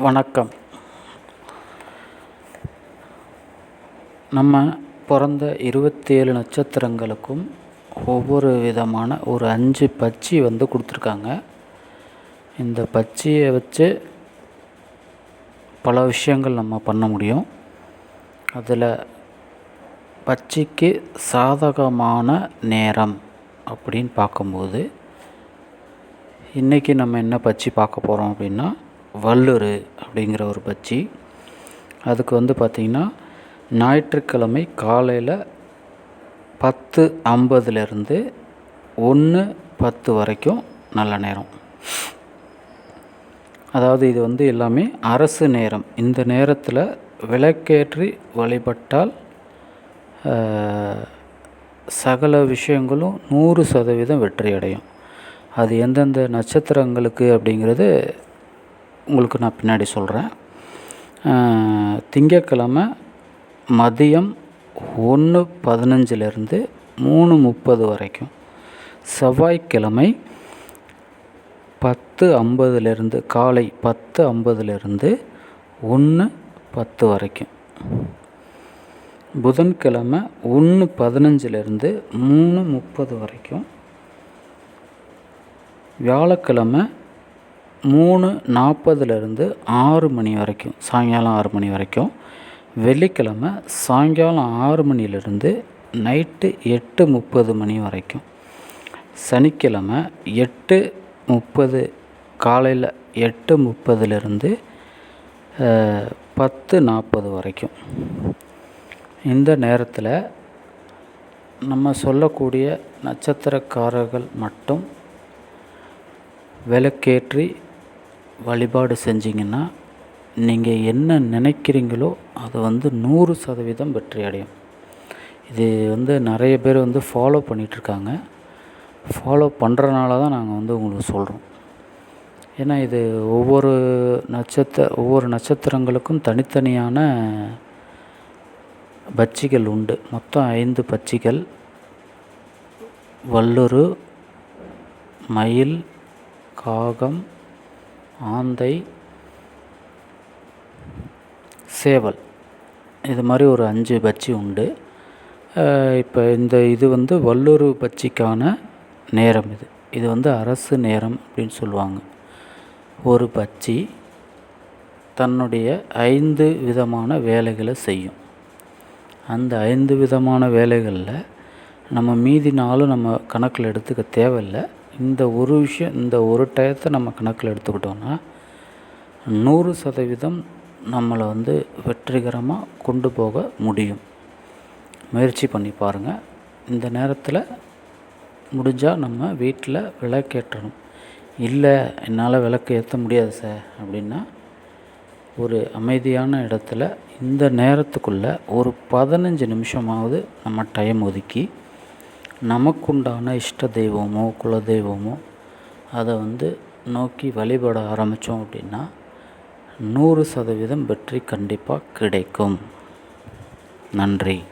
வணக்கம். நம்ம பிறந்த இருபத்தேழு நட்சத்திரங்களுக்கும் ஒவ்வொரு விதமான ஒரு அஞ்சு பச்சி வந்து கொடுத்துருக்காங்க. இந்த பச்சியை வச்சு பல விஷயங்கள் நம்ம பண்ண முடியும். அதில் பச்சிக்கு சாதகமான நேரம் அப்படின்னு பார்க்கும்போது இன்றைக்கி நம்ம என்ன பச்சி பார்க்க போகிறோம் அப்படின்னா வல்லூர் அப்படிங்கிற ஒரு பச்சி அதுக்கு வந்து பார்த்திங்கன்னா ஞாயிற்றுக்கிழமை காலையில் பத்து ஐம்பதுலேருந்து ஒன்று பத்து வரைக்கும் நல்ல நேரம். அதாவது இது வந்து எல்லாமே அரசு நேரம். இந்த நேரத்தில் விளக்கேற்றி வழிபட்டால் சகல விஷயங்களும் நூறு சதவீதம் வெற்றி அடையும் அது எந்தெந்த நட்சத்திரங்களுக்கு அப்படிங்கிறது உங்களுக்கு நான் பின்னாடி சொல்கிறேன் திங்கக்கிழமை மதியம் ஒன்று பதினஞ்சிலேருந்து மூணு முப்பது வரைக்கும். செவ்வாய்க்கிழமை பத்து ஐம்பதுலேருந்து காலை பத்து ஐம்பதுலேருந்து ஒன்று பத்து வரைக்கும். புதன்கிழமை ஒன்று பதினஞ்சிலேருந்து மூணு முப்பது வரைக்கும். வியாழக்கிழமை மூணு நாற்பதுலேருந்து ஆறு மணி வரைக்கும் சாயங்காலம் ஆறு மணி வரைக்கும் வெள்ளிக்கிழமை சாயங்காலம் ஆறு மணிலேருந்து நைட்டு எட்டு முப்பது மணி வரைக்கும் சனிக்கிழமை எட்டு முப்பது காலையில் எட்டு முப்பதுலேருந்து பத்து நாற்பது வரைக்கும். இந்த நேரத்தில் நம்ம சொல்லக்கூடிய நட்சத்திரக்காரர்கள் மட்டும் விளக்கேற்றி வழிபாடு செஞ்சிங்கன்னா நீங்கள் என்ன நினைக்கிறீங்களோ அது வந்து நூறு சதவீதம் வெற்றி அடையும். இது வந்து நிறைய பேர் வந்து ஃபாலோ பண்ணிகிட்ருக்காங்க ஃபாலோ பண்ணுறனால தான் நாங்கள் வந்து உங்களுக்கு சொல்கிறோம் ஏன்னா இது ஒவ்வொரு நட்சத்திர ஒவ்வொரு நட்சத்திரங்களுக்கும் தனித்தனியான பட்சிகள் உண்டு. மொத்தம் ஐந்து பட்சிகள். வல்லுரு மயில் காகம் ஆந்தை சேவல். இது மாதிரி ஒரு அஞ்சு பட்சி உண்டு. இப்போ இந்த இது வந்து வல்லூர் பட்சிக்கான நேரம் இது. இது வந்து அரசு நேரம் அப்படின்னு சொல்லுவாங்க. ஒரு பட்சி தன்னுடைய ஐந்து விதமான வேலைகளை செய்யும். அந்த ஐந்து விதமான வேலைகளில் நம்ம மீதி நாளும் நம்ம கணக்கில் எடுத்துக்க தேவையில்லை. இந்த ஒரு விஷயம் இந்த ஒரு டயத்தை நம்ம கணக்கில் எடுத்துக்கிட்டோன்னா நூறு சதவீதம் நம்மளை வந்து வெற்றிகரமாக கொண்டு போக முடியும். முயற்சி பண்ணி பாருங்கள் இந்த நேரத்தில் முடிஞ்சால் நம்ம வீட்டில் விளக்கேற்றணும். இல்லை என்னால் விளக்கு ஏற்ற முடியாது சார் அப்படின்னா ஒரு அமைதியான இடத்துல இந்த நேரத்துக்குள்ளே ஒரு பதினஞ்சு நிமிஷமாவது நம்ம டைம் ஒதுக்கி நமக்குண்டான இஷ்ட தெய்வமோ குல தெய்வமோ அதை வந்து நோக்கி வழிபட ஆரம்பித்தோம் அப்படின்னா நூறு சதவீதம் வெற்றி கண்டிப்பாக கிடைக்கும். நன்றி.